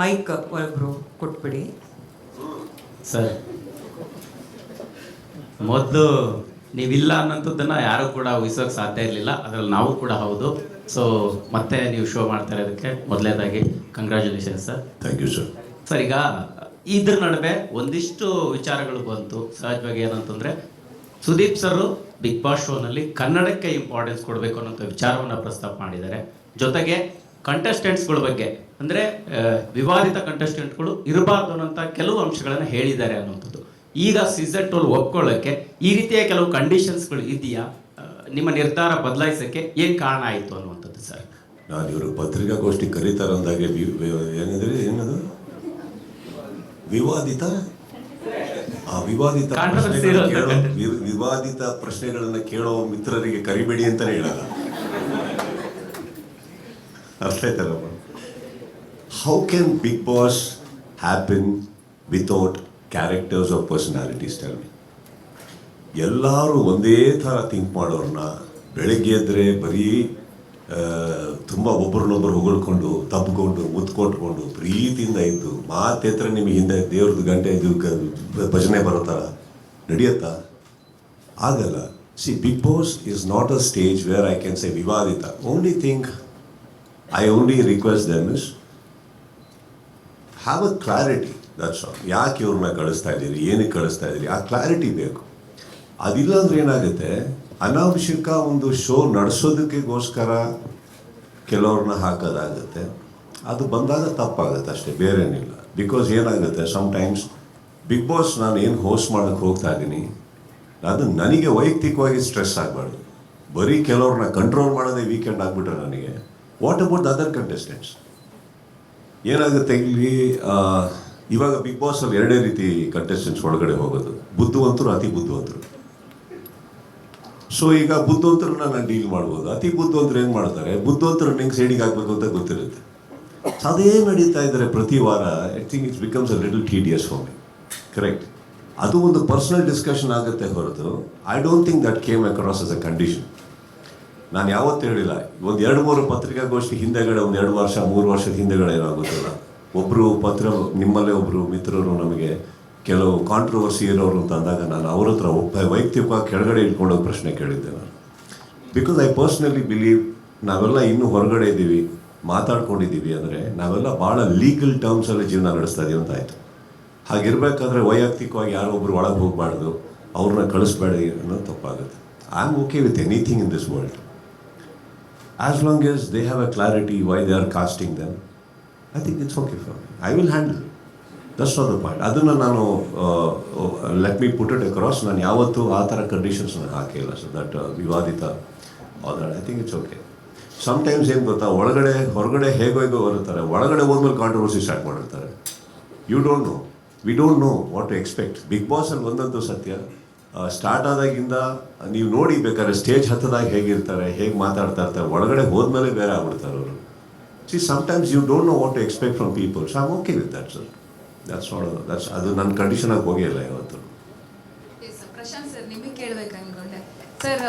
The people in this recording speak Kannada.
ಮೈಕ್ ಒಬ್ಬರು ಕೊಟ್ಬಿಡಿ. ಸರ್. ಮೊದಲು ನೀವಿಲ್ಲ ಅನ್ನೋಂಥದ್ದನ್ನು ಯಾರು ಕೂಡ ಊಹಿಸೋಕೆ ಸಾಧ್ಯ ಇರಲಿಲ್ಲ. ಅದರಲ್ಲಿ ನಾವು ಕೂಡ ಹೌದು. ಸೊ ಮತ್ತೆ ನೀವು ಶೋ ಮಾಡ್ತಾ ಇರೋದಕ್ಕೆ ಮೊದಲನೇದಾಗಿ congratulation sir thank you sir sir ಈಗ ಇದ್ರ ನಡುವೆ ಒಂದಿಷ್ಟು ವಿಚಾರಗಳು ಬಂತು. ಸಹಜವಾಗಿ ಏನಂತಂದ್ರೆ ಸುದೀಪ್ ಸರ್ ಬಿಗ್ ಬಾಸ್ ಶೋನಲ್ಲಿ ಕನ್ನಡಕ್ಕೆ ಇಂಪಾರ್ಟೆನ್ಸ್ ಕೊಡಬೇಕು ಅನ್ನೋಂಥ ವಿಚಾರವನ್ನು ಪ್ರಸ್ತಾಪ ಮಾಡಿದ್ದಾರೆ. ಜೊತೆಗೆ ಕಂಟೆಸ್ಟೆಂಟ್ಸ್ಗಳ ಬಗ್ಗೆ. ಅಂದರೆ ವಿವಾದಿತ ಕಂಟೆಸ್ಟೆಂಟ್ಗಳು ಇರಬಾರ್ದು ಅನ್ನೋಂಥ ಕೆಲವು ಅಂಶಗಳನ್ನು ಹೇಳಿದ್ದಾರೆ ಅನ್ನೋಂಥದ್ದು ಈಗ ಸೀಸನ್ ಟೋಲ್ ಒಪ್ಕೊಳ್ಳೋಕ್ಕೆ ಈ ರೀತಿಯ ಕೆಲವು ಕಂಡೀಷನ್ಸ್ಗಳು ಇದೆಯಾ ನಿಮ್ಮ ನಿರ್ಧಾರ ಬದಲಾಯಿಸೋಕ್ಕೆ ಏನು ಕಾರಣ ಆಯಿತು ಅನ್ನುವಂಥದ್ದು ಸರ್? ನಾನು ಇವರು ಪತ್ರಿಕಾಗೋಷ್ಠಿ ಕರೀತಾರೆ ಅಂದಾಗೆ ಏನಂದ್ರೆ ಏನದು? ವಿವಾದಿತ? ಆ ವಿವಾದಿತ ವಿವಾದಿತ ಪ್ರಶ್ನೆಗಳನ್ನು ಕೇಳೋ ಮಿತ್ರರಿಗೆ ಕರಿಬೇಡಿ ಅಂತಲೇ ಹೇಳಲ್ಲ. ಅರ್ಥ ಆಯ್ತಲ್ಲಮ್ಮ how can Bigg Boss happen without characters of personalities tell ಎಲ್ಲರೂ ಒಂದೇ ಥರ ಥಿಂಕ್ ಮಾಡೋರನ್ನ ಬೆಳಗ್ಗೆ ಎದ್ದರೆ ಬರೀ ತುಂಬ ಒಬ್ಬರನ್ನೊಬ್ಬರು ಹೊಗಳ್ಕೊಂಡು, ತಬ್ಕೊಂಡು ಮುತ್ಕೊಟ್ಕೊಂಡು ಪ್ರೀತಿಯಿಂದ ಇದ್ದು ಮಾತೆತ್ರ ನಿಮಗೆ ಹಿಂದೆ ದೇವ್ರದ್ದು ಗಂಟೆ ಇದು ಭಜನೆ ಬರೋ ಥರ ನಡೆಯುತ್ತಾ? ಆಗಲ್ಲ. See Bigg Boss is not a stage where I can say ವಿವಾದಿತ. Only think I only request them is have a clarity that's all ಯಾಕೆ ಇವ್ರನ್ನ ಕಳಿಸ್ತಾ ಇದ್ದೀರಿ? ಏನಕ್ಕೆ ಕಳಿಸ್ತಾ ಇದ್ದೀರಿ? ಆ ಕ್ಲಾರಿಟಿ ಬೇಕು. ಅದಿಲ್ಲ ಅಂದ್ರೆ ಏನಾಗುತ್ತೆ? ಅನಾವಶ್ಯಕ ಒಂದು ಶೋ ನಡೆಸೋದಕ್ಕೆಗೋಸ್ಕರ ಕೆಲವ್ರನ್ನ ಹಾಕೋದಾಗುತ್ತೆ. ಅದು ಬಂದಾಗ ತಪ್ಪಾಗುತ್ತೆ ಅಷ್ಟೇ, ಬೇರೇನಿಲ್ಲ. ಬಿಕಾಸ್ ಏನಾಗುತ್ತೆ? ಟೈಮ್ಸ್ ಬಿಗ್ ಬಾಸ್ ನಾನು ಏನು ಹೋಸ್ಟ್ ಮಾಡೋಕ್ಕೆ ಹೋಗ್ತಾ ಇದ್ದೀನಿ, ಅದು ನನಗೆ ವೈಯಕ್ತಿಕವಾಗಿ ಸ್ಟ್ರೆಸ್ ಆಗಬಾರ್ದು. ಬರೀ ಕೆಲವ್ರನ್ನ ಕಂಟ್ರೋಲ್ ಮಾಡೋದೇ ವೀಕೆಂಡ್ ಆಗಿಬಿಟ್ರೆ ನನಗೆ. What about the other contestants ಏನಾಗುತ್ತೆ ಇಲ್ಲಿ ಇವಾಗ ಬಿಗ್ ಬಾಸ್ ಅಲ್ಲಿ ಎರಡೇ ರೀತಿ ಕಂಟೆಸ್ಟೆಂಟ್ಸ್ ಒಳಗಡೆ ಹೋಗೋದು. ಬುದ್ಧಿವಂತರು ಅತಿ ಬುದ್ಧಿವಂತರು ಸೊ ಈಗ ಬುದ್ಧಿವಂತರನ್ನ ನಾನು ಡೀಲ್ ಮಾಡ್ಬೋದು. ಅತಿ ಬುದ್ಧಿವಂತರು ಏನು ಮಾಡ್ತಾರೆ? ಬುದ್ಧಿವಂತರು ಹೆಂಗೆ ಸೈಡಿಗೆ ಹಾಕ್ಬೇಕು ಅಂತ ಗೊತ್ತಿರುತ್ತೆ. ಅದೇ ನಡೀತಾ ಇದ್ದಾರೆ ಪ್ರತಿ ವಾರ I think it's becomes a little tedious for me correct ಅದು ಒಂದು ಪರ್ಸನಲ್ ಡಿಸ್ಕಷನ್ ಆಗುತ್ತೆ ಹೊರತು. I don't think that came across as a condition ನಾನು ಯಾವತ್ತೂ ಹೇಳಿಲ್ಲ. ಒಂದು ಎರಡು ಮೂರು ಪತ್ರಿಕಾಗೋಷ್ಠಿ ಹಿಂದೆಗಡೆ, ಒಂದು ಎರಡು ವರ್ಷ, ಮೂರು ವರ್ಷದ ಹಿಂದೆಗಡೆ ಏನಾಗುತ್ತಲ್ಲ ಒಬ್ಬರು ಪತ್ರ, ನಿಮ್ಮಲ್ಲೇ ಒಬ್ಬರು ಮಿತ್ರರು ನಮಗೆ ಕೆಲವು ಕಾಂಟ್ರವರ್ಸಿ ಇರೋರು ಅಂತ ಅಂದಾಗ ನಾನು ಅವ್ರ ಹತ್ರ ಒಬ್ಬ ವೈಯಕ್ತಿಕವಾಗಿ ಕೆಳಗಡೆ ಇಟ್ಕೊಂಡು ಪ್ರಶ್ನೆ ಕೇಳಿದ್ದೆ ನಾನು. ಬಿಕಾಸ್ ಐ ಪರ್ಸ್ನಲಿ ಬಿಲೀವ್ ನಾವೆಲ್ಲ ಇನ್ನೂ ಹೊರಗಡೆ ಇದ್ದೀವಿ, ಮಾತಾಡ್ಕೊಂಡಿದ್ದೀವಿ ಅಂದರೆ ನಾವೆಲ್ಲ ಭಾಳ ಲೀಗಲ್ ಟರ್ಮ್ಸಲ್ಲಿ ಜೀವನ ನಡೆಸ್ತಾ ಇದೀವಿ ಅಂತ ಆಯಿತು. ಹಾಗಿರ್ಬೇಕಾದ್ರೆ ವೈಯಕ್ತಿಕವಾಗಿ ಯಾರೋ ಒಬ್ರು ಒಳಗೆ ಹೋಗಬಾರ್ದು, ಅವ್ರನ್ನ ಕಳಿಸ್ಬೇಡಿ ಅನ್ನೋದು ತಪ್ಪಾಗುತ್ತೆ. I am okay with anything in this world as long have they have why clarity why they are casting think I okay it's okay I I will handle that's all the point ಅದನ್ನು ನಾನು let me put it across ನಾನು ಯಾವತ್ತೂ ಆ ಥರ ಕಂಡೀಷನ್ಸ್ ಹಾಕಿಲ್ಲ ಸೊ ದಟ್ ವಿವಾದಿತ all that I think it's okay times ಏನು ಗೊತ್ತಾ? ಒಳಗಡೆ, ಹೊರಗಡೆ ಹೇಗೋ ಹೇಗೋ ಬರುತ್ತಾರೆ. ಒಳಗಡೆ ಹೋದ್ಮೇಲೆ ಕಾಂಟ್ರವರ್ಸಿ ಸ್ಟಾರ್ಟ್ ಮಾಡಿರ್ತಾರೆ. You don't know we don't know what to expect Bigg ಬಾಸಲ್ಲಿ ಒಂದಂತೂ ಸತ್ಯ. ಸ್ಟಾರ್ಟ್ ಆದಾಗಿಂದ ನೀವು ನೋಡಿ ಬೇಕಾದ್ರೆ ಸ್ಟೇಜ್ ಹತ್ತದಾಗ ಹೇಗಿರ್ತಾರೆ, ಹೇಗೆ ಮಾತಾಡ್ತಾ ಇರ್ತಾರೆ, ಒಳಗಡೆ ಹೋದ್ಮೇಲೆ ಬೇರೆ ಆಗ್ಬಿಡ್ತಾರೆ ಅವರು. See times you don't know what to expect from people so I'm okay with that sir that's not that's ಅದು ನನ್ನ ಕಂಡೀಷನಾಗಿ ಹೋಗಿಲ್ಲ ಇವತ್ತು ಪ್ರಶಾಂತ್ ಸರ್ ನಿಮಗೆ ಕೇಳಬೇಕು ಅನ್ಕೊಂಡೆ. ಸರ್